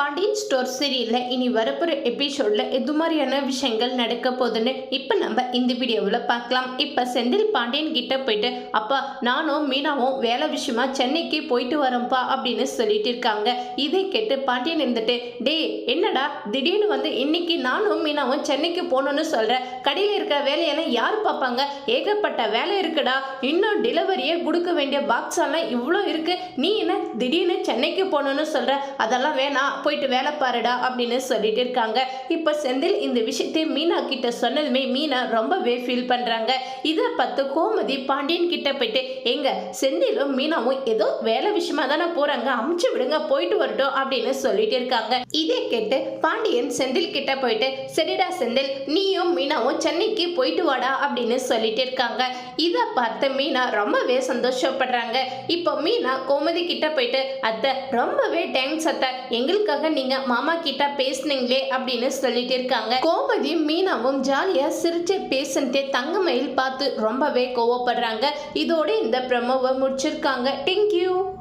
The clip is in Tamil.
பாண்டியன் ஸ்டோர் சீரியலில் இனி வரப்போகிற எபிசோடில் எது மாதிரியான விஷயங்கள் நடக்க போகுதுன்னு இப்போ நம்ம இந்த வீடியோவில் பார்க்கலாம். இப்போ செந்தில் பாண்டியன் கிட்ட போயிட்டு அப்பா நானும் மீனாவும் வேலை விஷயமா சென்னைக்கு போயிட்டு வரோம்ப்பா அப்படின்னு சொல்லிட்டு இருக்காங்க. இதை கேட்டு பாண்டியன் இருந்துட்டு டேய் என்னடா? திடீர்னு வந்து இன்னைக்கு நானும் மீனாவும் சென்னைக்கு போகணும்னு சொல்கிறேன் கடையில் இருக்க வேலையெல்லாம் யார் பார்ப்பாங்க? ஏகப்பட்ட வேலை இருக்குடா. இன்னும் டெலிவரியே கொடுக்க வேண்டிய பாக்ஸ் எல்லாம் இவ்வளோ இருக்குது நீ என்ன திடீர்னு சென்னைக்கு போகணும்னு சொல்கிற அதெல்லாம் வேணாம். போயிட்டு வேலை பாருடா அப்படின்னு சொல்லிட்டு இருக்காங்க. இப்போ செந்தில் இந்த விஷயத்தை மீனா கிட்ட சொன்னதுமே மீனா ரொம்பவே ஃபீல் பண்ணுறாங்க இதை பார்த்து கோமதி பாண்டியன் கிட்ட போயிட்டு எங்க செந்திலும் மீனாவும் ஏதோ வேலை விஷயமா தானே போறாங்க. அமுச்சு விடுங்க போயிட்டு வரட்டும் அப்படின்னு சொல்லிட்டு இருக்காங்க. இதை கேட்டு பாண்டியன் செந்தில் கிட்ட போயிட்டு சரிடா செந்தில் நீயும் மீனாவும் சென்னைக்கு போயிட்டு வாடா அப்படின்னு சொல்லிட்டு இருக்காங்க. இதை பார்த்து மீனா ரொம்பவே சந்தோஷப்படுறாங்க. இப்போ மீனா கோமதி கிட்ட போயிட்டு அத்தை ரொம்பவே தேங்க்ஸ் அத்தை. எங்களுக்காக நீங்க மாமா கிட்ட பேசுனீங்களே அப்படின்னு சொல்லிட்டு இருக்காங்க. கோமதி மீனாவும் ஜாலியா சிரிச்சு பேசுன்ட்டு தங்கமயில் பார்த்து ரொம்பவே கோவப்படுறாங்க. இதோட இந்த ப்ரமோவை முடிச்சிருக்காங்க. தேங்க்யூ